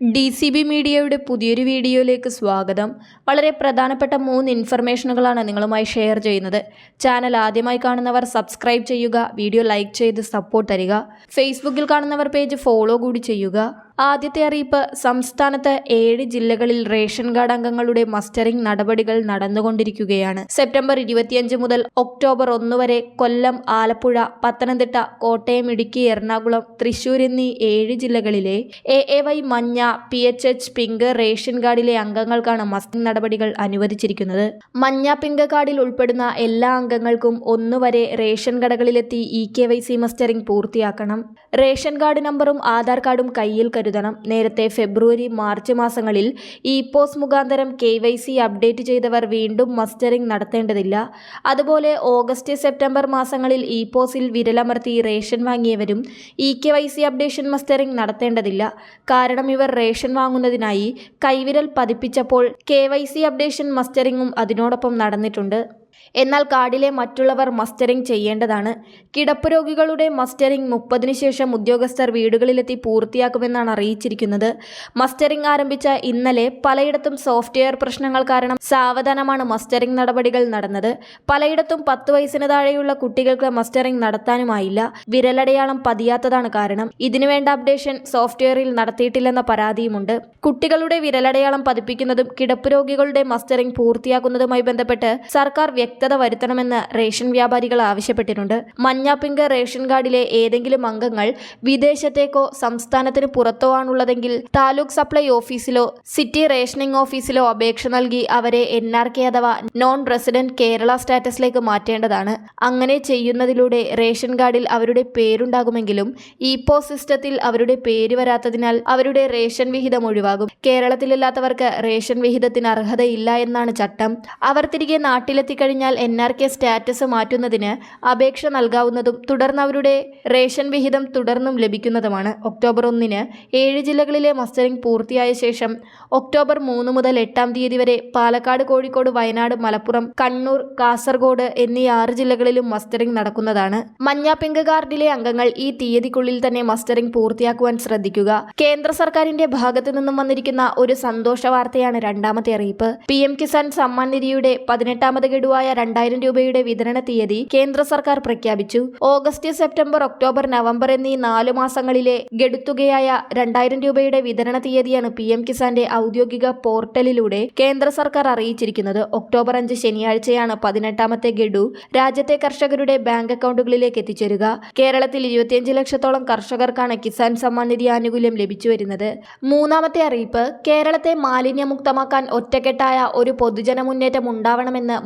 D C B മീഡിയയുടെ പുതിയൊരു വീഡിയോയിലേക്ക് സ്വാഗതം. വളരെ പ്രധാനപ്പെട്ട മൂന്ന് ഇൻഫർമേഷനുകളാണ് നിങ്ങളുമായി ഷെയർ ചെയ്യുന്നത്. ചാനൽ ആദ്യമായി കാണുന്നവർ സബ്സ്ക്രൈബ് ചെയ്യുക വീഡിയോ ലൈക്ക് ചെയ്ത് സപ്പോർട്ട് തരിക. ഫേസ്ബുക്കിൽ കാണുന്നവർ പേജ് ഫോളോ കൂടി ചെയ്യുക. ആദ്യത്തെ അറിയിപ്പ് സംസ്ഥാനത്ത് ഏഴ് ജില്ലകളിൽ റേഷൻ കാർഡ് അംഗങ്ങളുടെ മസ്റ്ററിംഗ് നടപടികൾ നടന്നുകൊണ്ടിരിക്കുകയാണ്. സെപ്റ്റംബർ ഇരുപത്തിയഞ്ച് മുതൽ ഒക്ടോബർ ഒന്ന് വരെ കൊല്ലം ആലപ്പുഴ പത്തനംതിട്ട കോട്ടയം ഇടുക്കി എറണാകുളം തൃശൂർ എന്നീ ഏഴ് ജില്ലകളിലെ എ എ വൈ മഞ്ഞ P H H pink ration കാർഡിലെ അംഗങ്ങൾക്കാണ് മസ്റ്ററിംഗ് നടപടികൾ അനുവദിച്ചിരിക്കുന്നത്. മഞ്ഞ പിങ്ക് കാർഡിൽ ഉൾപ്പെടുന്ന എല്ലാ അംഗങ്ങൾക്കും ഒന്ന് വരെ ration കടകളിലെത്തി E K Y C mustering പൂർത്തിയാക്കണം. റേഷൻ കാർഡ് നമ്പറും ആധാർ കാർഡും കയ്യിൽ കരുതണം. നേരത്തെ ഫെബ്രുവരി മാർച്ച് മാസങ്ങളിൽ ഇ പോസ് മുഖാന്തരം കെ വൈ സി അപ്ഡേറ്റ് ചെയ്തവർ വീണ്ടും മസ്റ്ററിംഗ് നടത്തേണ്ടതില്ല. അതുപോലെ ഓഗസ്റ്റ് സെപ്റ്റംബർ മാസങ്ങളിൽ ഇ പോസിൽ വിരലമർത്തി ration വാങ്ങിയവരും E K Y C updation mustering നടത്തേണ്ടതില്ല. കാരണം ഇവർ റേഷൻ വാങ്ങുന്നതിനായി കൈവിരൽ പതിപ്പിച്ചപ്പോൾ കെ വൈ സി അപ്ഡേഷൻ മസ്റ്ററിംഗും അതിനോടൊപ്പം നടന്നിട്ടുണ്ട്. എന്നാൽ കാർഡിലെ മറ്റുള്ളവർ മസ്റ്ററിംഗ് ചെയ്യേണ്ടതാണ്. കിടപ്പ് രോഗികളുടെ മസ്റ്ററിംഗ് മുപ്പതിനു ശേഷം ഉദ്യോഗസ്ഥർ വീടുകളിലെത്തി പൂർത്തിയാക്കുമെന്നാണ് അറിയിച്ചിരിക്കുന്നത്. മസ്റ്ററിംഗ് ആരംഭിച്ച ഇന്നലെ പലയിടത്തും സോഫ്റ്റ്വെയർ പ്രശ്നങ്ങൾ കാരണം സാവധാനമാണ് മസ്റ്ററിംഗ് നടപടികൾ നടന്നത്. പലയിടത്തും പത്ത് വയസ്സിന് താഴെയുള്ള കുട്ടികൾക്ക് മസ്റ്ററിംഗ് നടത്താനുമായില്ല. വിരലടയാളം പതിയാത്തതാണ് കാരണം. ഇതിനുവേണ്ട അപ്ഡേഷൻ സോഫ്റ്റ്വെയറിൽ നടത്തിയിട്ടില്ലെന്ന പരാതിയുമുണ്ട്. കുട്ടികളുടെ വിരലടയാളം പതിപ്പിക്കുന്നതും കിടപ്പ് രോഗികളുടെ മസ്റ്ററിംഗ് പൂർത്തിയാക്കുന്നതുമായി ബന്ധപ്പെട്ട് സർക്കാർ വ്യക്തത വരുത്തണമെന്ന് റേഷൻ വ്യാപാരികൾ ആവശ്യപ്പെട്ടിട്ടുണ്ട്. മഞ്ഞാപ്പിങ്ക റേഷൻ കാർഡിലെ ഏതെങ്കിലും അംഗങ്ങൾ വിദേശത്തേക്കോ സംസ്ഥാനത്തിന് പുറത്തോ ആണുള്ളതെങ്കിൽ താലൂക്ക് സപ്ലൈ ഓഫീസിലോ സിറ്റി റേഷനിംഗ് ഓഫീസിലോ അപേക്ഷ നൽകി അവരെ എൻ ആർ കെ അഥവാ നോൺ റെസിഡന്റ് കേരള സ്റ്റാറ്റസിലേക്ക് മാറ്റേണ്ടതാണ്. അങ്ങനെ ചെയ്യുന്നതിലൂടെ റേഷൻ കാർഡിൽ അവരുടെ പേരുണ്ടാകുമെങ്കിലും ഇ പോ സിസ്റ്റത്തിൽ അവരുടെ പേര് വരാത്തതിനാൽ അവരുടെ റേഷൻ വിഹിതം ഒഴിവാകും. കേരളത്തിലില്ലാത്തവർക്ക് റേഷൻ വിഹിതത്തിന് അർഹതയില്ല എന്നാണ് ചട്ടം. അവർ തിരികെ നാട്ടിലെത്തിക്കഴിഞ്ഞാൽ എൻ ആർ കെ സ്റ്റാറ്റസ് മാറ്റുന്നതിന് അപേക്ഷ നൽകാവുന്നതും തുടർന്ന് അവരുടെ റേഷൻ വിഹിതം തുടർന്നും ലഭിക്കുന്നതുമാണ്. ഒക്ടോബർ ഒന്നിന് ഏഴ് ജില്ലകളിലെ മസ്റ്ററിംഗ് പൂർത്തിയായ ശേഷം ഒക്ടോബർ മൂന്ന് മുതൽ എട്ടാം തീയതി വരെ പാലക്കാട് കോഴിക്കോട് വയനാട് മലപ്പുറം കണ്ണൂർ കാസർഗോഡ് എന്നീ ആറ് ജില്ലകളിലും മസ്റ്ററിംഗ് നടക്കുന്നതാണ്. മഞ്ഞ പിങ്ക് കാർഡിലെ അംഗങ്ങൾ ഈ തീയതിക്കുള്ളിൽ തന്നെ മസ്റ്ററിംഗ് പൂർത്തിയാക്കുവാൻ ശ്രദ്ധിക്കുക. കേന്ദ്ര സർക്കാരിന്റെ ഭാഗത്തു നിന്നും വന്നിരിക്കുന്ന ഒരു സന്തോഷ വാർത്തയാണ് രണ്ടാമത്തെ അറിയിപ്പ്. പി എം കിസാൻ സമ്മാൻ നിധിയുടെ പതിനെട്ടാമത് ഗഡുവായ രണ്ടായിരം രൂപയുടെ വിതരണ തീയതി കേന്ദ്ര സർക്കാർ പ്രഖ്യാപിച്ചു. ഓഗസ്റ്റ് സെപ്റ്റംബർ ഒക്ടോബർ നവംബർ എന്നീ നാലു മാസങ്ങളിലെ ഗഡുത്തുകയായ രണ്ടായിരം രൂപയുടെ വിതരണ തീയതിയാണ് പി എം കിസാന്റെ ഔദ്യോഗിക പോർട്ടലിലൂടെ കേന്ദ്ര സർക്കാർ അറിയിച്ചിരിക്കുന്നത്. ഒക്ടോബർ അഞ്ച് ശനിയാഴ്ചയാണ് പതിനെട്ടാമത്തെ ഗഡു രാജ്യത്തെ കർഷകരുടെ ബാങ്ക് അക്കൗണ്ടുകളിലേക്ക് എത്തിച്ചേരുക. കേരളത്തിൽ ഇരുപത്തിയഞ്ച് ലക്ഷത്തോളം കർഷകർക്കാണ് കിസാൻ സമ്മാൻ നിധി ആനുകൂല്യം ലഭിച്ചു വരുന്നത്. മൂന്നാമത്തെ അറിയിപ്പ് കേരളത്തെ മാലിന്യമുക്തമാക്കാൻ ഒറ്റക്കെട്ടായ ഒരു പൊതുജന മുന്നേറ്റം ഉണ്ടാവണമെന്ന്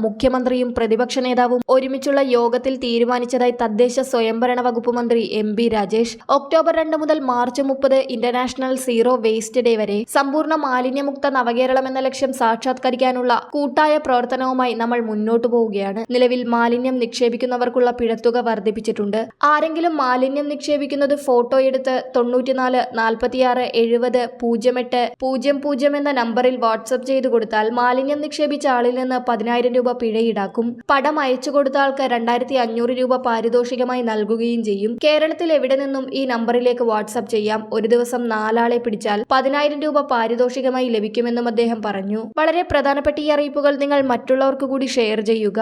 മുഖ്യമന്ത്രിയും പ്രതിപക്ഷ നേതാവും ഒരുമിച്ചുള്ള യോഗത്തിൽ തീരുമാനിച്ചതായി തദ്ദേശ സ്വയംഭരണ വകുപ്പ് മന്ത്രി എം ബി രാജേഷ്. ഒക്ടോബർ രണ്ട് മുതൽ മാർച്ച് മുപ്പത് ഇന്റർനാഷണൽ സീറോ വേസ്റ്റ് ഡേ വരെ സമ്പൂർണ മാലിന്യമുക്ത നവകേരളം എന്ന ലക്ഷ്യം സാക്ഷാത്കരിക്കാനുള്ള കൂട്ടായ പ്രവർത്തനവുമായി നമ്മൾ മുന്നോട്ടു പോവുകയാണ്. നിലവിൽ മാലിന്യം നിക്ഷേപിക്കുന്നവർക്കുള്ള പിഴത്തുക വർദ്ധിപ്പിച്ചിട്ടുണ്ട്. ആരെങ്കിലും മാലിന്യം നിക്ഷേപിക്കുന്നത് ഫോട്ടോ എടുത്ത് തൊണ്ണൂറ്റിനാല് നാൽപ്പത്തിയാറ് എഴുപത് പൂജ്യം എട്ട് പൂജ്യം പൂജ്യം എന്ന നമ്പറിൽ വാട്സപ്പ് ചെയ്തു കൊടുത്താൽ മാലിന്യം നിക്ഷേപിച്ച ആളിൽ നിന്ന് പതിനായിരം രൂപ പിഴ ഈടാക്കും. പടം അയച്ചു കൊടുത്ത ആൾക്ക് രണ്ടായിരത്തി അഞ്ഞൂറ് രൂപ പാരിതോഷികമായി നൽകുകയും ചെയ്യും. കേരളത്തിൽ എവിടെ നിന്നും ഈ നമ്പറിലേക്ക് വാട്സ്ആപ്പ് ചെയ്യാം. ഒരു ദിവസം നാലാളെ പിടിച്ചാൽ പതിനായിരം രൂപ പാരിതോഷികമായി ലഭിക്കുമെന്നും അദ്ദേഹം പറഞ്ഞു. വളരെ പ്രധാനപ്പെട്ട ഈ അറിയിപ്പുകൾ നിങ്ങൾ മറ്റുള്ളവർക്ക് കൂടി ഷെയർ ചെയ്യുക.